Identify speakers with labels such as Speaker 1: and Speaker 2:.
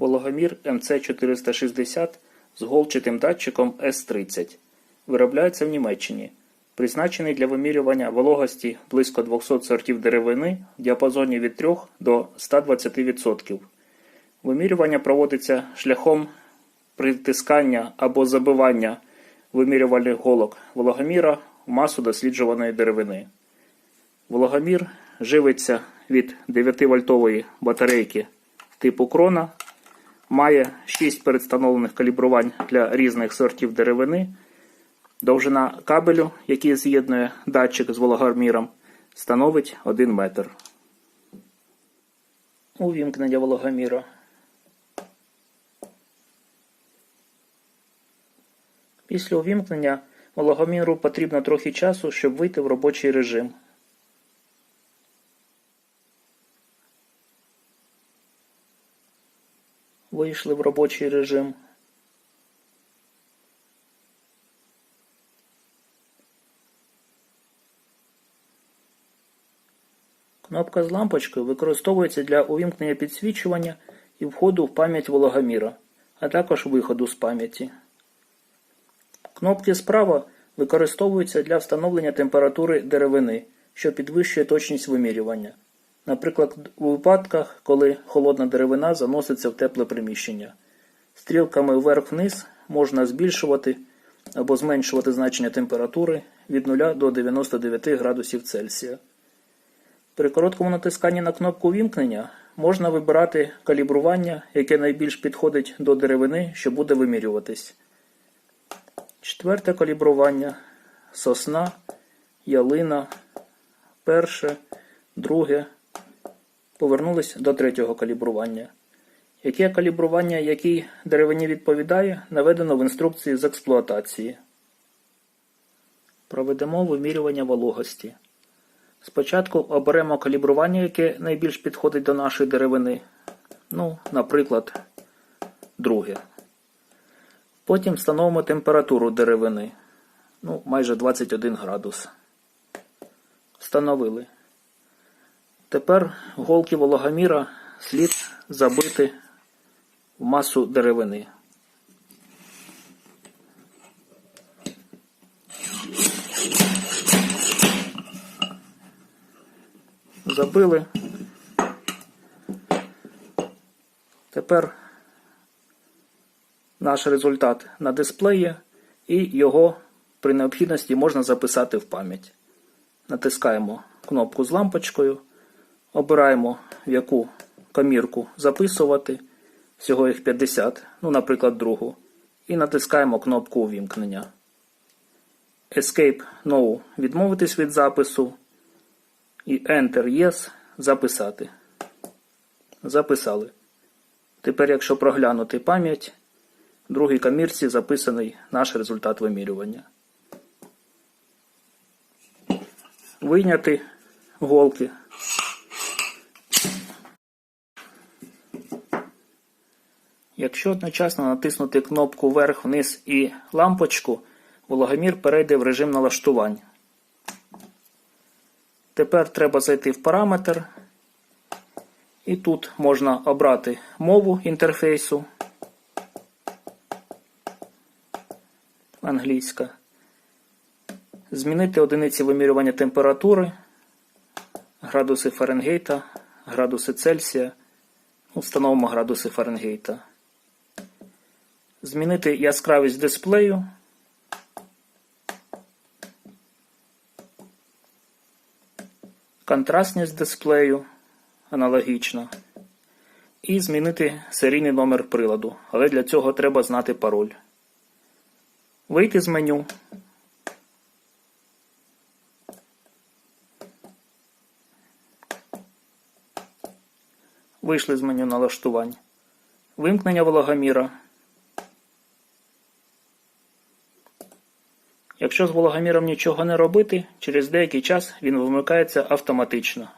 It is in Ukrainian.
Speaker 1: Вологомір МЦ460 з голчатим датчиком С30. Виробляється в Німеччині. Призначений для вимірювання вологості близько 200 сортів деревини в діапазоні від 3 до 120%. Вимірювання проводиться шляхом притискання або забивання вимірювальних голок вологоміра в масу досліджуваної деревини. Вологомір живиться від 9-вольтової батарейки типу крона, має 6 передстановлених калібрувань для різних сортів деревини. Довжина кабелю, який з'єднує датчик з вологоміром, становить 1 метр. Увімкнення вологоміра. Після увімкнення вологоміру потрібно трохи часу, щоб вийти в робочий режим. Вийшли в робочий режим. Кнопка з лампочкою використовується для увімкнення підсвічування і входу в пам'ять вологоміра, а також виходу з пам'яті. Кнопки справа використовуються для встановлення температури деревини, що підвищує точність вимірювання. Наприклад, у випадках, коли холодна деревина заноситься в тепле приміщення. Стрілками вверх-вниз можна збільшувати або зменшувати значення температури від 0 до 99 градусів Цельсія. При короткому натисканні на кнопку вімкнення можна вибирати калібрування, яке найбільш підходить до деревини, що буде вимірюватись. Четверте калібрування сосна, ялина, перше, друге. Повернулись до третього калібрування. Яке калібрування, якій деревині відповідає, наведено в інструкції з експлуатації. Проведемо вимірювання вологості. Спочатку оберемо калібрування, яке найбільш підходить до нашої деревини. Ну, наприклад, друге. Потім встановимо температуру деревини. Ну, майже 21 градус. Встановили. Тепер голки вологоміра слід забити в масу деревини. Забили. Тепер наш результат на дисплеї і його при необхідності можна записати в пам'ять. Натискаємо кнопку з лампочкою, обираємо в яку комірку записувати. Всього їх 50, ну, наприклад, другу. І натискаємо кнопку увімкнення. Escape No відмовитись від запису. І Enter Yes записати. Записали. Тепер, якщо проглянути пам'ять, в другій камірці записаний наш результат вимірювання. Вийняти голки. Якщо одночасно натиснути кнопку вверх-вниз і лампочку, вологомір перейде в режим налаштувань. Тепер треба зайти в параметр. І тут можна обрати мову інтерфейсу. Англійська. Змінити одиниці вимірювання температури, градуси Фаренгейта, градуси Цельсія. Встановимо градуси Фаренгейта. Змінити яскравість дисплею. Контрастність дисплею аналогічно. І змінити серійний номер приладу. Але для цього треба знати пароль. Вийти з меню. Вийшли з меню налаштувань. Вимкнення вологоміра. Якщо з вологоміром нічого не робити, через деякий час він вимикається автоматично.